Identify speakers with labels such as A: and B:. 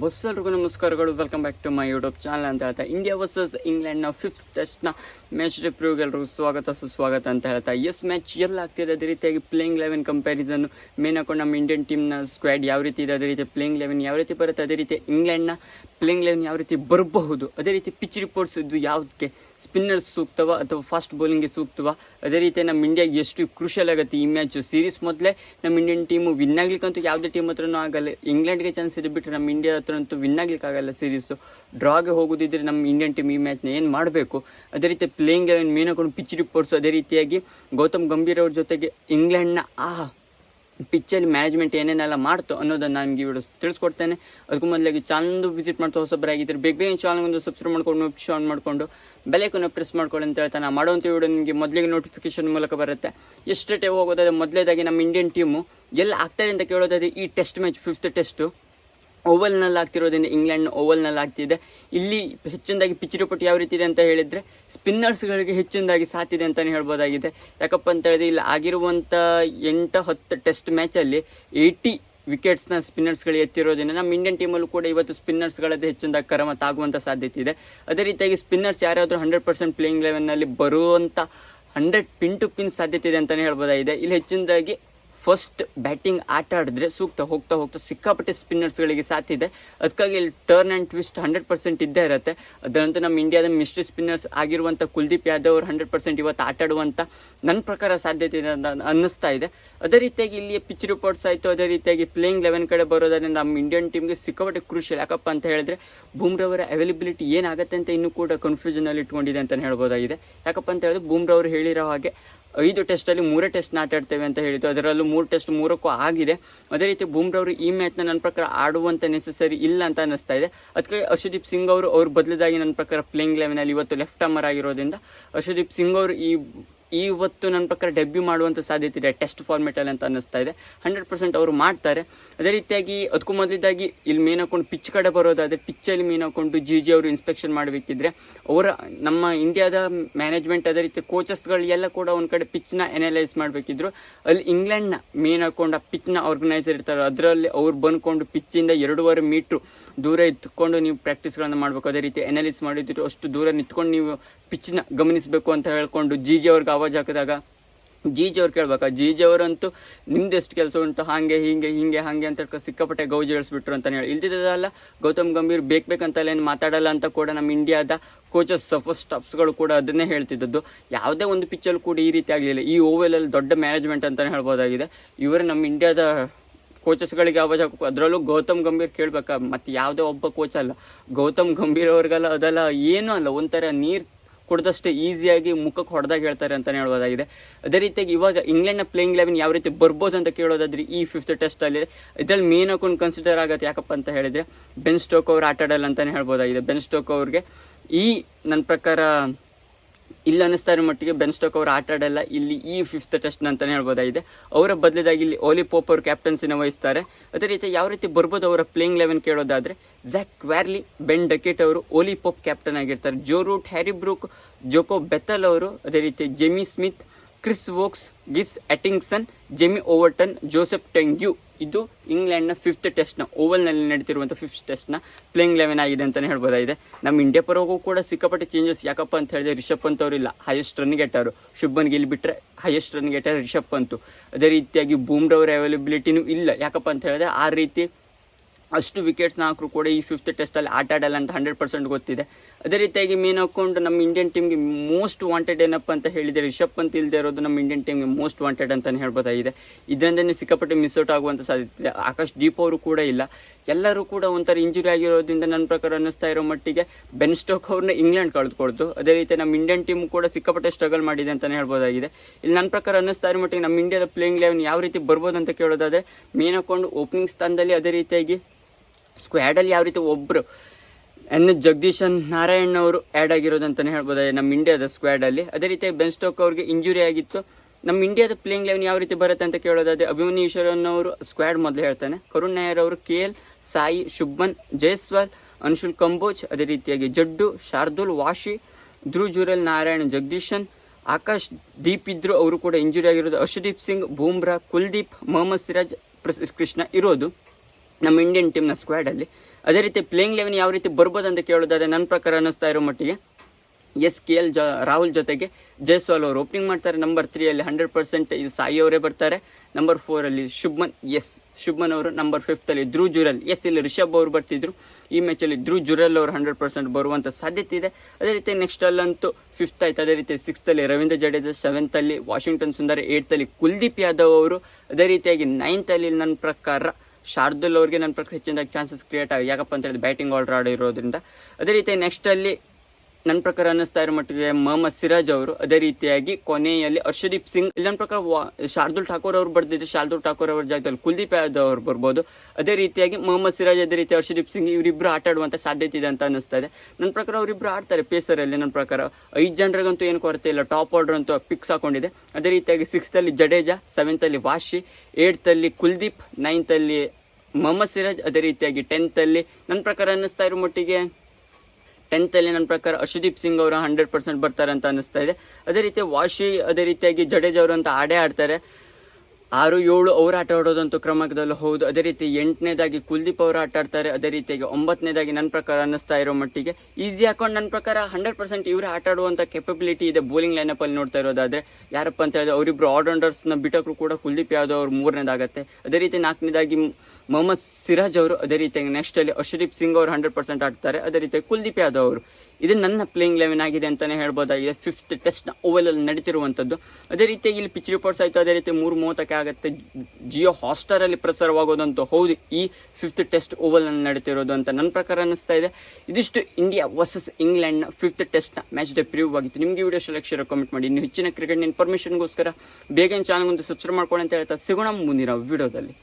A: ಬಸ್ಸಲ್ರಿಗೂ ನಮಸ್ಕಾರಗಳು. Welcome back to my YouTube channel ಅಂತ ಹೇಳ್ತಾ ಇಂಡಿಯಾ ವರ್ಸಸ್ ಇಂಗ್ಲೆಂಡ್ನ ಫಿಫ್ತ್ ಟೆಸ್ಟ್ನ ಮ್ಯಾಚ್ ರಿಪ್ರೂವ್ಗೆ ಎಲ್ರಿಗೂ ಸ್ವಾಗತ, ಸುಸ್ವಾಗತ ಅಂತ ಹೇಳ್ತಾ ಎಸ್ ಮ್ಯಾಚ್ ಎಲ್ಲ ಆಗ್ತಿದೆ. ಅದೇ ರೀತಿಯಾಗಿ ಪ್ಲೇಯಿಂಗ್ ಲೆವೆನ್ ಕಂಪ್ಯಾರಿಸನ್ ಮೇನ್ ಹಾಕೊಂಡು ನಮ್ಮ ಇಂಡಿಯನ್ ಟೀಮ್ನ ಸ್ಕ್ವಾಡ್ ಯಾವ ರೀತಿ ಇದೆ, ಅದೇ ರೀತಿ ಪ್ಲೇಯಿಂಗ್ ಲೆವೆನ್ ಯಾವ ರೀತಿ ಬರುತ್ತೆ, ಅದೇ ರೀತಿ ಇಂಗ್ಲೆಂಡ್ನ ಪ್ಲೇಯಿಂಗ್ ಲೆವೆನ್ ಯಾವ ರೀತಿ ಬರಬಹುದು, ಅದೇ ರೀತಿ ಪಿಚ್ ರಿಪೋರ್ಟ್ಸ್ ಇದು ಯಾವುದಕ್ಕೆ ಸ್ಪಿನ್ನರ್ಸ್ ಸೂಕ್ತವ ಅಥವಾ ಫಾಸ್ಟ್ ಬೌಲಿಂಗ್ಗೆ ಸೂಕ್ತವ? ಅದೇ ರೀತಿ ನಮ್ಮ ಇಂಡಿಯಾಗೆ ಎಷ್ಟು ಕ್ರೂಷಿಯಲ್ ಆಗುತ್ತೆ ಈ ಮ್ಯಾಚು ಸೀರೀಸ್ ಮೊದಲೇ ನಮ್ಮ ಇಂಡಿಯನ್ ಟೀಮು ವಿನ್ ಆಗ್ಲಿಕ್ಕಂತೂ ಯಾವುದೇ ಟೀಮ್ ಹತ್ರನೂ ಆಗಲ್ಲ. ಇಂಗ್ಲೆಂಡ್ಗೆ ಚಾನ್ಸ್ ಇದೆ ಬಿಟ್ಟರೆ ನಮ್ಮ ಇಂಡಿಯಾ ಹತ್ರ ಅಂತೂ ವಿನ್ ಆಗ್ಲಿಕ್ಕಾಗಲ್ಲ ಸೀರೀಸು ಡ್ರಾಗೆ ಹೋಗೋದಿದ್ರೆ ನಮ್ಮ ಇಂಡಿಯನ್ ಟೀಮ್ ಈ ಮ್ಯಾಚ್ನ ಏನು ಮಾಡಬೇಕು? ಅದೇ ರೀತಿ ಪ್ಲೇಯಿಂಗ್ ಲೆವೆನ್ ಮೇನ್ ಹಾಕೊಂಡು ಪಿಚ್ ರಿಪೋರ್ಟ್ಸ್ ಅದೇ ರೀತಿಯಾಗಿ ಗೌತಮ್ ಗಂಭೀರ್ ಅವ್ರ ಜೊತೆಗೆ ಇಂಗ್ಲೆಂಡ್ನ ಆ ಪಿಚ್ಚಲ್ಲಿ ಮ್ಯಾನೇಜ್ಮೆಂಟ್ ಏನೇನೆಲ್ಲ ಮಾಡ್ತು ಅನ್ನೋದನ್ನು ನಾನು ನಿಮಗೆ ವಿಡಿಯೋ ತಿಳಿಸ್ಕೊಡ್ತೇನೆ. ಅದಕ್ಕೂ ಮೊದಲಾಗಿ ಚಾನಲ್ದು ವಿಸಿಟ್ ಮಾಡ್ತಾ ಹೊಸಬರಾಗಿದ್ದರೆ. ಬೇಗ ಬೇಗ ಚಾನಲ್ ಒಂದು ಸಬ್ಸ್ಕ್ರೈಬ್ ಮಾಡ್ಕೊಂಡು ನೋಟಿಫಿಕೇಶನ್ ಆನ್ ಮಾಡಿಕೊಂಡು ಬೆಲೆಕನ್ನು ಪ್ರೆಸ್ ಮಾಡ್ಕೊಳ್ಳಿ ಅಂತ ಹೇಳ್ತಾ ನಾನು ಮಾಡುವಂಥ ವಿಡಿಯೋ ನಿಮಗೆ ಮೊದಲಿಗೆ ನೋಟಿಫಿಕೇಶನ್ ಮೂಲಕ ಬರುತ್ತೆ. ಎಷ್ಟು ಟೈಮ್ ಹೋಗೋದಾದ್ರೆ ಮೊದಲೇದಾಗಿ ನಮ್ಮ ಇಂಡಿಯನ್ ಟೀಮು ಎಲ್ಲ ಆಗ್ತಾಯಿದೆ ಅಂತ ಕೇಳೋದಾದ್ರೆ ಈ ಟೆಸ್ಟ್ ಮ್ಯಾಚ್ ಫಿಫ್ತ್ ಟೆಸ್ಟು ಓವಲ್ನಲ್ಲಿ ಆಗ್ತಿರೋದ್ರಿಂದ ಇಂಗ್ಲೆಂಡ್ ಓವಲ್ನಲ್ಲಿ ಆಗ್ತಿದೆ. ಇಲ್ಲಿ ಹೆಚ್ಚಿನದಾಗಿ ಪಿಚ್ ರಿಪೋರ್ಟ್ ಯಾವ ರೀತಿ ಇದೆ ಅಂತ ಹೇಳಿದರೆ ಸ್ಪಿನ್ನರ್ಸ್ಗಳಿಗೆ ಹೆಚ್ಚಿನದಾಗಿ ಸಾತಿದೆ ಅಂತಲೇ ಹೇಳ್ಬೋದಾಗಿದೆ. ಯಾಕಪ್ಪ ಅಂತ ಹೇಳಿದ್ರೆ ಇಲ್ಲಿ ಆಗಿರುವಂಥ ಎಂಟು ಹತ್ತು ಟೆಸ್ಟ್ ಮ್ಯಾಚಲ್ಲಿ ಏಯ್ಟಿ ವಿಕೆಟ್ಸ್ನ ಸ್ಪಿನ್ನರ್ಸ್ಗಳು ಎತ್ತಿರೋದ್ರಿಂದ ನಮ್ಮ ಇಂಡಿಯನ್ ಟೀಮಲ್ಲೂ ಕೂಡ ಇವತ್ತು ಸ್ಪಿನ್ನರ್ಸ್ಗಳದ್ದು ಹೆಚ್ಚಿನದಾಗಿ ಕರಮತ್ ಆಗುವಂಥ ಸಾಧ್ಯತೆ ಇದೆ. ಅದೇ ರೀತಿಯಾಗಿ ಸ್ಪಿನ್ನರ್ಸ್ ಯಾರಾದರೂ ಹಂಡ್ರೆಡ್ ಪರ್ಸೆಂಟ್ ಪ್ಲೇಯಿಂಗ್ ಲೆವೆನ್ನಲ್ಲಿ ಬರುವಂಥ ಹಂಡ್ರೆಡ್ ಪಿನ್ ಟು ಪಿನ್ ಸಾಧ್ಯತೆ ಇದೆ ಅಂತಲೇ ಹೇಳ್ಬೋದಾಗಿದೆ. ಇಲ್ಲಿ ಹೆಚ್ಚಿನದಾಗಿ ಫಸ್ಟ್ ಬ್ಯಾಟಿಂಗ್ ಆಟ ಆಡಿದ್ರೆ ಸೂಕ್ತ ಹೋಗ್ತಾ ಹೋಗ್ತಾ ಸಿಕ್ಕಾಪಟ್ಟೆ ಸ್ಪಿನ್ನರ್ಸ್ಗಳಿಗೆ ಇದೆ. ಅದಕ್ಕಾಗಿ ಇಲ್ಲಿ turn and twist hundred percent ಇದ್ದೇ ಇರುತ್ತೆ. ಅದರಂತೆ ನಮ್ಮ ಇಂಡಿಯಾದ ಮಿಸ್ಟ್ರಿ ಸ್ಪಿನ್ನರ್ಸ್ ಆಗಿರುವಂಥ ಕುಲ್ದೀಪ್ ಯಾದವ್ ಅವರು ಹಂಡ್ರೆಡ್ ಪರ್ಸೆಂಟ್ ಇವತ್ತು ಆಟ ಆಡುವಂಥ ನನ್ನ ಪ್ರಕಾರ ಸಾಧ್ಯತೆ ಇದೆ ಅಂತ ಅನ್ನಿಸ್ತಾ ಇದೆ. ಅದೇ ರೀತಿಯಾಗಿ ಇಲ್ಲಿ ಪಿಚ್ ರಿಪೋರ್ಟ್ಸ್ ಆಯಿತು, ಅದೇ ರೀತಿಯಾಗಿ ಪ್ಲೇಯಿಂಗ್ ಲೆವೆನ್ ಕಡೆ ಬರೋದರಿಂದ ನಮ್ಮ ಇಂಡಿಯನ್ ಟೀಮ್ಗೆ ಸಿಕ್ಕಾಪಟ್ಟೆ ಕ್ರೂಷಿಯಲ್ ಯಾಕಪ್ಪ ಅಂತ ಹೇಳಿದ್ರೆ ಬೂಮ್ರವರ ಅವೈಲಬಿಲಿಟಿ ಏನಾಗುತ್ತೆ ಅಂತ ಇನ್ನೂ ಕೂಡ ಕನ್ಫ್ಯೂಷನಲ್ಲಿ ಇಟ್ಕೊಂಡಿದೆ ಅಂತಲೇ ಹೇಳ್ಬೋದಾಗಿದೆ. ಯಾಕಪ್ಪ ಅಂತ ಹೇಳಿದ್ರೆ ಬೂಮ್ರವರು ಹೇಳಿರೋ ಹಾಗೆ ಐದು ಟೆಸ್ಟಲ್ಲಿ ಮೂರೇ ಟೆಸ್ಟ್ ಆಟ ಆಡ್ತೇವೆ ಅಂತ ಹೇಳಿದ್ದು. ಅದರಲ್ಲೂ ಮೂರು ಟೆಸ್ಟ್ ಮೂರಕ್ಕೂ ಆಗಿದೆ. ಅದೇ ರೀತಿ ಬೂಮ್ರವರು ಈ ಮ್ಯಾಚ್ನ ನನ್ನ ಪ್ರಕಾರ ಆಡುವಂಥ ನೆಸೆಸರಿ ಇಲ್ಲ ಅಂತ ಅನ್ನಿಸ್ತಾ ಇದೆ. ಅದಕ್ಕೆ ಹರ್ಷದೀಪ್ ಸಿಂಗ್ ಅವರು, ಅವ್ರ ಬದಲಿದಾಗಿ ನನ್ನ ಪ್ರಕಾರ ಪ್ಲೇಯಿಂಗ್ ಲೆವೆನಲ್ಲಿ ಇವತ್ತು ಲೆಫ್ಟ್ ಆಮರ್ ಆಗಿರೋದ್ರಿಂದ ಹರ್ಷದೀಪ್ ಸಿಂಗ್ ಅವರು ಈ ಇವತ್ತು ನನ್ನ ಪ್ರಕಾರ ಡೆಬ್ಯೂ ಮಾಡುವಂಥ ಸಾಧ್ಯತೆ ಇದೆ. ಟೆಸ್ಟ್ ಫಾರ್ಮೆಟಲ್ಲಿ ಅಂತ ಅನ್ನಿಸ್ತಾ ಇದೆ. ಹಂಡ್ರೆಡ್ ಪರ್ಸೆಂಟ್ ಅವರು ಮಾಡ್ತಾರೆ. ಅದೇ ರೀತಿಯಾಗಿ ಅದಕ್ಕೂ ಮೊದಲಿದ್ದಾಗಿ ಇಲ್ಲಿ ಮೇನ್ ಹಾಕೊಂಡು ಪಿಚ್ ಕಡೆ ಬರೋದಾದರೆ ಪಿಚ್ಚಲ್ಲಿ ಮೀನು ಹಾಕೊಂಡು ಜಿ ಜಿ ಅವರು ಇನ್ಸ್ಪೆಕ್ಷನ್ ಮಾಡಬೇಕಿದ್ರೆ ಅವರ ನಮ್ಮ ಇಂಡಿಯಾದ ಮ್ಯಾನೇಜ್ಮೆಂಟ್ ಅದೇ ರೀತಿ ಕೋಚಸ್ಗಳು ಎಲ್ಲ ಕೂಡ ಒಂದು ಕಡೆ ಪಿಚ್ನ ಎನಲೈಸ್ ಮಾಡಬೇಕಿದ್ರು. ಅಲ್ಲಿ ಇಂಗ್ಲೆಂಡ್ನ ಮೀನು ಹಾಕೊಂಡು ಆ ಪಿಚ್ನ ಆರ್ಗನೈಸರ್ ಇರ್ತಾರೆ. ಅದರಲ್ಲಿ ಅವ್ರು ಬಂದ್ಕೊಂಡು ಪಿಚ್ಚಿಂದ ಎರಡೂವರೆ ಮೀಟ್ರು ದೂರ ಇದ್ಕೊಂಡು ನೀವು ಪ್ರಾಕ್ಟೀಸ್ಗಳನ್ನು ಮಾಡಬೇಕು. ಅದೇ ರೀತಿ ಎನಲೈಸ್ ಮಾಡಿದ್ರು ಅಷ್ಟು ದೂರ ನಿಂತ್ಕೊಂಡು ನೀವು ಪಿಚ್ನ ಗಮನಿಸಬೇಕು ಅಂತ ಹೇಳ್ಕೊಂಡು ಜಿ ಜಿ ಅವ್ರಿಗೆ ಆವಾಜ್ ಹಾಕಿದಾಗ ಜಿ ಜಿ ಅವ್ರು ಕೇಳ್ಬೇಕಾ ನಿಮ್ದು ಎಷ್ಟು ಕೆಲಸ ಉಂಟು, ಹಾಗೆ, ಹೀಗೆ, ಹಿಂಗೆ, ಹಾಗೆ ಅಂತ ಸಿಕ್ಕಾಪಟ್ಟೆ ಗೌಜಿ ಇಳಿಸ್ಬಿಟ್ರು ಅಂತ ಹೇಳಿ. ಇಲ್ದಿದ್ದಲ್ಲ ಗೌತಮ್ ಗಂಭೀರ್ ಬೇಕು ಬೇಕಂತಲ್ಲ ಏನು ಮಾತಾಡಲ್ಲ ಅಂತ ಕೂಡ ನಮ್ಮ ಇಂಡಿಯಾದ ಕೋಚಸ್ ಸಫರ್ ಸ್ಟಾಫ್ಸ್ಗಳು ಕೂಡ ಅದನ್ನೇ ಹೇಳ್ತಿದ್ದದ್ದು. ಯಾವುದೇ ಒಂದು ಪಿಚ್ಚಲ್ಲಿ ಕೂಡ ಈ ರೀತಿ ಆಗಲಿಲ್ಲ. ಈ ಓವೆಲಲ್ಲಿ ದೊಡ್ಡ ಮ್ಯಾನೇಜ್ಮೆಂಟ್ ಅಂತಲೇ ಹೇಳ್ಬೋದಾಗಿದೆ. ಇವರು ನಮ್ಮ ಇಂಡಿಯಾದ ಕೋಚಸ್ಗಳಿಗೆ ಆವಾಜ್ ಹಾಕಬೇಕು ಅದರಲ್ಲೂ ಗೌತಮ್ ಗಂಭೀರ್ ಕೇಳ್ಬೇಕಾ, ಮತ್ತೆ ಯಾವುದೇ ಒಬ್ಬ ಕೋಚ್ ಅಲ್ಲ. ಗೌತಮ್ ಗಂಭೀರ್ ಅವ್ರಿಗೆಲ್ಲ ಅದೆಲ್ಲ ಏನೂ ಅಲ್ಲ, ಒಂಥರ ನೀರು ಕುಡ್ದಷ್ಟೇ ಈಸಿಯಾಗಿ ಮುಖಕ್ಕೆ ಹೊಡೆದಾಗ ಹೇಳ್ತಾರೆ ಅಂತಲೇ ಹೇಳ್ಬೋದಾಗಿದೆ. ಅದೇ ರೀತಿಯಾಗಿ ಇವಾಗ ಇಂಗ್ಲೆಂಡ್ನ ಪ್ಲೇಯಿಂಗ್ ಲೆವೆನ್ ಯಾವ ರೀತಿ ಬರ್ಬೋದು ಅಂತ ಕೇಳೋದಾದ್ರೆ ಈ ಫಿಫ್ತ್ ಟೆಸ್ಟಲ್ಲಿ ಇದರಲ್ಲಿ ಮೇನ್ ಹಾಕೊಂಡು ಕನ್ಸಿಡರ್ ಆಗುತ್ತೆ ಯಾಕಪ್ಪ ಅಂತ ಹೇಳಿದರೆ ಬೆನ್ ಸ್ಟೋಕ್ ಅವ್ರು ಆಟಾಡಲ್ಲ ಅಂತಲೇ ಹೇಳ್ಬೋದಾಗಿದೆ. ಬೆನ್ ಸ್ಟೋಕ್ ಅವ್ರಿಗೆ ಈ ನನ್ನ ಪ್ರಕಾರ ಇಲ್ಲಿ ಅನ್ನಿಸ್ತಾ ಮಟ್ಟಿಗೆ ಬೆನ್ ಸ್ಟೋಕ್ ಅವರು ಆಟ ಆಡಲ್ಲ. ಇಲ್ಲಿ ಈ ಫಿಫ್ತ್ ಟೆಸ್ಟ್ ಅಂತಲೇ ಹೇಳ್ಬೋದಾಗಿದೆ. ಅವರ ಬದಲಿದಾಗಿ ಇಲ್ಲಿ ಓಲಿ ಪೋಪ್ ಅವರು ಕ್ಯಾಪ್ಟನ್ಸಿನ ವಹಿಸ್ತಾರೆ. ಅದೇ ರೀತಿ ಯಾವ ರೀತಿ ಬರ್ಬೋದು ಅವರ ಪ್ಲೇಯಿಂಗ್ ಲೆವೆನ್ ಕೇಳೋದಾದ್ರೆ ಝ್ಯಾಕ್ ಕ್ವಾರ್ಲಿ ಬೆನ್ ಡಕೆಟ್ ಅವರು ಓಲಿ ಪೋಪ್ ಕ್ಯಾಪ್ಟನ್ ಆಗಿರ್ತಾರೆ. Joe Root Harry Brook Jacob Bethell ಅವರು, ಅದೇ ರೀತಿ Jamie Smith Chris Woakes, Gus Atkinson Jamie Overton, Joseph Tongue. ಇದು ಇಂಗ್ಲೆಂಡ್ನ ಫಿಫ್ತ್ ಟೆಸ್ಟ್ನ ಓವಲ್ನಲ್ಲಿ ನಡೀತಿರುವಂಥ ಫಿಫ್ತ್ ಟೆಸ್ಟ್ನ ಪ್ಲೇಯಿಂಗ್ ಲೆವೆನ್ ಆಗಿದೆ ಅಂತಲೇ ಹೇಳ್ಬೋದಾಗಿದೆ. ನಮ್ಮ ಇಂಡಿಯಾ ಪರವಾಗೂ ಕೂಡ ಸಿಕ್ಕಾಪಟ್ಟೆ ಚೇಂಜಸ್ ಯಾಕಪ್ಪ ಅಂತ ಹೇಳಿದ್ರೆ ರಿಷಬ್ ಪಂತ್ ಅವರು ಇಲ್ಲ highest run getter Shubman Gill ಬಿಟ್ಟರೆ highest run getter Rishabh Pant. ಅದೇ ರೀತಿಯಾಗಿ ಬೂಮ್ರವರ ಅವೈಲಬಿಲಿಟಿನೂ ಇಲ್ಲ. ಯಾಕಪ್ಪ ಅಂತ ಹೇಳಿದ್ರೆ ಆ ರೀತಿ ಅಷ್ಟು ವಿಕೆಟ್ಸ್ನ ಹಾಕರು ಕೂಡ ಈ ಫಿಫ್ತ್ ಟೆಸ್ಟಲ್ಲಿ ಆಟ ಆಡಲ್ಲ ಅಂತ ಹಂಡ್ರೆಡ್ ಪರ್ಸೆಂಟ್ ಗೊತ್ತಿದೆ. ಅದೇ ರೀತಿಯಾಗಿ ಮೇನ್ ಹಾಕೊಂಡು ನಮ್ಮ ಇಂಡಿಯನ್ ಟೀಮ್ಗೆ ಮೋಸ್ಟ್ ವಾಂಟೆಡ್ ಏನಪ್ಪ ಅಂತ ಹೇಳಿದರೆ, ರಿಷಬ್ ಪಂತ್ ಇಲ್ಲದೆ ಇರೋದು ನಮ್ಮ ಇಂಡಿಯನ್ ಟೀಮ್ಗೆ ಮೋಸ್ಟ್ ವಾಂಟೆಡ್ ಅಂತಲೇ ಹೇಳ್ಬೋದಾಗಿದೆ. ಇದರಿಂದನೇ ಸಿಕ್ಕಾಪಟ್ಟೆ ಮಿಸ್ ಔಟ್ ಆಗುವಂಥ ಸಾಧ್ಯತೆ ಆಕಾಶ್ ದೀಪ್ ಅವರು ಕೂಡ ಇಲ್ಲ. ಎಲ್ಲರೂ ಕೂಡ ಒಂಥರ ಇಂಜುರಿ ಆಗಿರೋದ್ರಿಂದ ನನ್ನ ಪ್ರಕಾರ ಅನ್ನಿಸ್ತಾ ಇರೋ ಮಟ್ಟಿಗೆ ಬೆನ್ ಸ್ಟೋಕ್ ಅವ್ರನ್ನ ಇಂಗ್ಲೆಂಡ್ ಕಳೆದುಕೊಳ್ತು ಅದೇ ರೀತಿ ನಮ್ಮ ಇಂಡಿಯನ್ ಟೀಮ್ ಕೂಡ ಸಿಕ್ಕಾಪಟ್ಟೆ ಸ್ಟ್ರಗಲ್ ಮಾಡಿದೆ ಅಂತಲೇ ಹೇಳ್ಬೋದಾಗಿದೆ. ಇಲ್ಲಿ ನನ್ನ ಪ್ರಕಾರ ಅನ್ನಿಸ್ತಾ ಇರೋ ಮಟ್ಟಿಗೆ ನಮ್ಮ ಇಂಡಿಯಾದ ಪ್ಲೇಯಿಂಗ್ ಲೆವೆನ್ ಯಾವ ರೀತಿ ಬರ್ಬೋದು ಅಂತ ಕೇಳೋದಾದರೆ ಮೇನ್ ಹಾಕೊಂಡು ಓಪನಿಂಗ್ ಸ್ಥಾನದಲ್ಲಿ ಅದೇ ರೀತಿಯಾಗಿ ಸ್ಕ್ವಾಡಲ್ಲಿ ಯಾವ ರೀತಿ ಒಬ್ಬರು ಎನ್ ಜಗದೀಶನ್ ನಾರಾಯಣ್ ಅವರು ಆ್ಯಡ್ ಆಗಿರೋದು ಅಂತಲೇ ಹೇಳ್ಬೋದು? ನಮ್ಮ ಇಂಡಿಯಾದ ಸ್ಕ್ವಾಡಲ್ಲಿ ಅದೇ ರೀತಿ ಬೆನ್ ಸ್ಟೋಕ್ ಅವ್ರಿಗೆ ಇಂಜುರಿ ಆಗಿತ್ತು. ನಮ್ಮ ಇಂಡಿಯಾದ ಪ್ಲೇಯಿಂಗ್ ಲೆವೆನ್ ಯಾವ ರೀತಿ ಬರುತ್ತೆ ಅಂತ ಕೇಳೋದಾದ್ರೆ, ಅಭಿಮನ್ಯು ಈಶ್ವರನ್ ಅವರು ಸ್ಕ್ವಾಡ್ ಮೊದಲು ಹೇಳ್ತಾನೆ. ಕರುಣ್ ನಾಯರ್ ಅವರು ಕೆ ಎಲ್ ಸಾಯಿ, ಶುಭ್ಮನ್ ಜಯಸ್ವಾಲ್ ಅನುಶುಲ್ ಕಂಬೋಜ್, ಅದೇ ರೀತಿಯಾಗಿ ಜಡ್ಡು, ಶಾರ್ದುಲ್, ವಾಶಿ, ಧ್ರುವ್ ಜುರಲ್, ನಾರಾಯಣ್, ಜಗದೀಶನ್, ಆಕಾಶ್, ದೀಪ್ ಇದ್ರು ಅವರು ಕೂಡ ಇಂಜುರಿ ಆಗಿರೋದು. ಅರ್ಷದೀಪ್ ಸಿಂಗ್, ಬೂಮ್ರಾ, ಕುಲ್ದೀಪ್, ಮೊಹಮ್ಮದ್ ಸಿರಾಜ್ ಕೃಷ್ಣ ಇರೋದು. ನಮ್ಮ ಇಂಡಿಯನ್ ಟೀಮ್ನ ಸ್ಕ್ವಾಡಲ್ಲಿ ಅದೇ ರೀತಿ ಪ್ಲೇಯಿಂಗ್ ಲೆವೆನ್ ಯಾವ ರೀತಿ ಬರ್ಬೋದು ಅಂತ ಕೇಳೋದಾದ್ರೆ ನನ್ನ ಪ್ರಕಾರ ಅನ್ನಿಸ್ತಾ ಇರೋ ಮಟ್ಟಿಗೆ ಎಸ್ ಕೆ ಎಲ್ ಜ, ರಾಹುಲ್ ಜೊತೆಗೆ ಜೈಸ್ವಾಲ್ ಅವರು ಓಪನಿಂಗ್ ಮಾಡ್ತಾರೆ. ನಂಬರ್ ತ್ರೀಯಲ್ಲಿ ಹಂಡ್ರೆಡ್ ಪರ್ಸೆಂಟ್ ಇದು ಸಾಯಿ ಅವರೇ ಬರ್ತಾರೆ. ನಂಬರ್ ಫೋರಲ್ಲಿ ಶುಭ್ಮನ್, ಎಸ್, ಶುಭ್ಮನ್ ಅವರು. ನಂಬರ್ ಫಿಫ್ತಲ್ಲಿ ಧ್ರುವ್ ಜುರಲ್, ಎಸ್, ಇಲ್ಲಿ ರಿಷಬ್ ಅವರು ಬರ್ತಿದ್ರು. ಈ ಮ್ಯಾಚಲ್ಲಿ ಧ್ರುವ್ ಜುರಲ್ ಅವರು ಹಂಡ್ರೆಡ್ ಪರ್ಸೆಂಟ್ ಬರುವಂಥ ಸಾಧ್ಯತೆ ಇದೆ. ಅದೇ ರೀತಿ ನೆಕ್ಸ್ಟ್ ಅಲ್ಲಂತೂ ಫಿಫ್ತ್ ಆಯ್ತು. ಅದೇ ರೀತಿ ಸಿಕ್ಸ್ತಲ್ಲಿ ರವೀಂದ್ರ ಜಡೇಜಾ ಸೆವೆಂತಲ್ಲಿ ವಾಷಿಂಗ್ಟನ್ ಸುಂದರ್ ಏಯ್ತಲ್ಲಿ ಕುಲ್ದೀಪ್ ಯಾದವ್ ಅವರು. ಅದೇ ರೀತಿಯಾಗಿ ನೈನ್ತಲ್ಲಿ ನನ್ನ ಪ್ರಕಾರ ಶಾರ್ದುಲ್ ಅವ್ರಿಗೆ ನನ್ನ ಪ್ರಕಾರ ಹೆಚ್ಚಿನದಾಗಿ ಚಾನ್ಸಸ್ ಕ್ರಿಯೇಟ್ ಆಗಿ ಯಾಕಪ್ಪ ಅಂತ ಹೇಳಿದ್ರೆ ಬ್ಯಾಟಿಂಗ್ ಆಲ್ರೌಂಡ್ ಇರೋದ್ರಿಂದ. ಅದೇ ರೀತಿ ನೆಕ್ಸ್ಟಲ್ಲಿ ನನ್ನ ಪ್ರಕಾರ ಅನ್ನಿಸ್ತಾ ಇರೋ ಮಟ್ಟಿಗೆ ಮೊಹಮ್ಮದ್ ಸಿರಾಜ್ ಅವರು ಅದೇ ರೀತಿಯಾಗಿ ಕೊನೆಯಲ್ಲಿ ಅರ್ಷದೀಪ್ ಸಿಂಗ್ ಇಲ್ಲಿ ನನ್ನ ಪ್ರಕಾರ ಶಾರ್ದುಲ್ ಠಾಕೂರ್ ಅವರು ಬರ್ದಿದ್ದು ಶಾರ್ದುಲ್ ಠಾಕೂರ್ ಅವರ ಜಾಗದಲ್ಲಿ ಕುಲ್ದೀಪ್ ಯಾದವ್ ಅವರು ಬರ್ಬೋದು. ಅದೇ ರೀತಿಯಾಗಿ ಮೊಹಮ್ಮದ್ ಸಿರಾಜ್ ಅದೇ ರೀತಿ ಅರ್ಷದೀಪ್ ಸಿಂಗ್ ಇವರಿಬ್ಬರು ಆಟ ಆಡುವಂಥ ಸಾಧ್ಯತೆ ಇದೆ ಅಂತ ಅನ್ನಿಸ್ತಾ ಇದೆ. ನನ್ನ ಪ್ರಕಾರ ಅವರಿಬ್ರು ಆಡ್ತಾರೆ ಪೇಸರಲ್ಲಿ ನನ್ನ ಪ್ರಕಾರ. ಐದು ಜನರಿಗಂತೂ ಏನು ಕೊರತೆ ಇಲ್ಲ. ಟಾಪ್ ಆರ್ಡರ್ ಅಂತೂ ಪಿಕ್ಸ್ ಹಾಕೊಂಡಿದೆ. ಅದೇ ರೀತಿಯಾಗಿ ಸಿಕ್ಸ್ತಲ್ಲಿ ಜಡೇಜಾ ಸೆವೆಂತಲ್ಲಿ ವಾಶಿ ಏಯ್ತಲ್ಲಿ ಕುಲ್ದೀಪ್ ನೈನ್ತಲ್ಲಿ ಮೊಹಮ್ಮದ್ ಸಿರಾಜ್, ಅದೇ ರೀತಿಯಾಗಿ ಟೆಂತಲ್ಲಿ ನನ್ನ ಪ್ರಕಾರ ಅನ್ನಿಸ್ತಾ ಇರೋ ಮಟ್ಟಿಗೆ ಟೆಂತಲ್ಲಿ ನನ್ನ ಪ್ರಕಾರ ಅಶುದೀಪ್ ಸಿಂಗ್ ಅವರು ಹಂಡ್ರೆಡ್ ಪರ್ಸೆಂಟ್ ಬರ್ತಾರೆ ಅಂತ ಅನಿಸ್ತಾ ಇದೆ. ಅದೇ ರೀತಿ ವಾಶಿ, ಅದೇ ರೀತಿಯಾಗಿ ಜಡೇಜ್ ಅವರು ಅಂತ ಆಡೇ ಆಡ್ತಾರೆ ಆರು, ಏಳು ಅವ್ರು ಆಟ ಆಡೋದಂತೂ ಕ್ರಮದಲ್ಲಿ ಹೌದು. ಅದೇ ರೀತಿ ಎಂಟನೇದಾಗಿ ಕುಲ್ದೀಪ್ ಅವರು ಆಟ ಆಡ್ತಾರೆ. ಅದೇ ರೀತಿಯಾಗಿ ಒಂಬತ್ತನೇದಾಗಿ ನನ್ನ ಪ್ರಕಾರ ಅನ್ನಿಸ್ತಾ ಇರೋ ಮಟ್ಟಿಗೆ. ಈಸಿ ಹಾಕೊಂಡು ನನ್ನ ಪ್ರಕಾರ ಹಂಡ್ರೆಡ್ ಪರ್ಸೆಂಟ್ ಇವರು ಆಟ ಆಡುವಂಥ ಕೆಪಬಿಲಿಟಿ ಇದೆ ಬೌಲಿಂಗ್ ಲೈನಪ್ ಅಲ್ಲಿ ನೋಡ್ತಾ ಇರೋದಾದ್ರೆ. ಯಾರಪ್ಪ ಅಂತ ಹೇಳಿದ್ರೆ ಅವರಿಬ್ರು ಆಲ್ರೌಂಡರ್ಸ್ನ ಬಿಟ್ಟಕ್ಕೂ ಕೂಡ ಕುಲ್ದೀಪ್ ಯಾದವ್ ಅವ್ರು ಮೂರನೇದಾಗತ್ತೆ. ಅದೇ ರೀತಿ ನಾಲ್ಕನೇದಾಗಿ ಮೊಹಮ್ಮದ್ ಸಿರಾಜ್ ಅವರು ಅದೇ ರೀತಿಯಾಗಿ ನೆಕ್ಸ್ಟ್ ಅಲ್ಲಿ ಅರ್ಷದೀಪ್ ಸಿಂಗ್ ಅವರು ಹಂಡ್ರೆಡ್ ಪರ್ಸೆಂಟ್ ಆಡ್ತಾರೆ. ಅದೇ ರೀತಿಯಾಗಿ ಕುಲ್ದೀಪ್ ಯಾದವ್ ಅವರು. ಇದು ನನ್ನ ಪ್ಲೇಯಿಂಗ್ ಲೆವೆನ್ ಆಗಿದೆ ಅಂತಾನೆ ಹೇಳ್ಬೋದಾಗಿದೆ ಫಿಫ್ತ್ ಟೆಸ್ಟ್ ಓವಲ್ ಅಲ್ಲಿ ನಡೀತಿರುವಂಥದ್ದು ಅದೇ ರೀತಿಯಾಗಿ ಇಲ್ಲಿ ಪಿಚ್ ರಿಪೋರ್ಟ್ಸ್ ಆಯ್ತು. ಅದೇ ರೀತಿ ಮೂರು ಮೂವತ್ತಕ್ಕೆ ಆಗುತ್ತೆ. ಜಿಯೋ ಹಾಸ್ಟಾರ್ ಅಲ್ಲಿ ಪ್ರಸಾರವಾಗೋದಂತೂ ಹೌದು. ಈ ಫಿಫ್ತ್ ಟೆಸ್ಟ್ ಓವಲ್ನಲ್ಲಿ ನಡೀತಿರೋದು ಅಂತ ನನ್ನ ಪ್ರಕಾರ ಅನಿಸ್ತಾ ಇದೆ. ಇದಿಷ್ಟು ಇಂಡಿಯಾ ವರ್ಸಸ್ ಇಂಗ್ಲೆಂಡ್ನ ಫಿಫ್ತ್ ಟೆಸ್ಟ್ನ ಮ್ಯಾಚ್ ಡೇ ಪ್ರಿವ್ಯೂ ಆಗಿತ್ತು. ನಿಮಗೆ ವಿಡಿಯೋ ಸೆಲೆಕ್ಷನ್ ಕಮೆಂಟ್ ಮಾಡಿ. ಇನ್ನು ಹೆಚ್ಚಿನ ಕ್ರಿಕೆಟ್ ಇನ್ಫಾರ್ಮೇಷನ್ಗೋಸ್ಕರ ಬೇಗ ಚಾನಲ್ ಮುಂದೆ ಸಬ್ಸ್ಕ್ರೈಬ್ ಮಾಡ್ಕೊಳ್ಳಿ ಅಂತ ಹೇಳ್ತಾ ಸಿಗೋಣ ಮುಂದಿನ ವಿಡಿಯೋದಲ್ಲಿ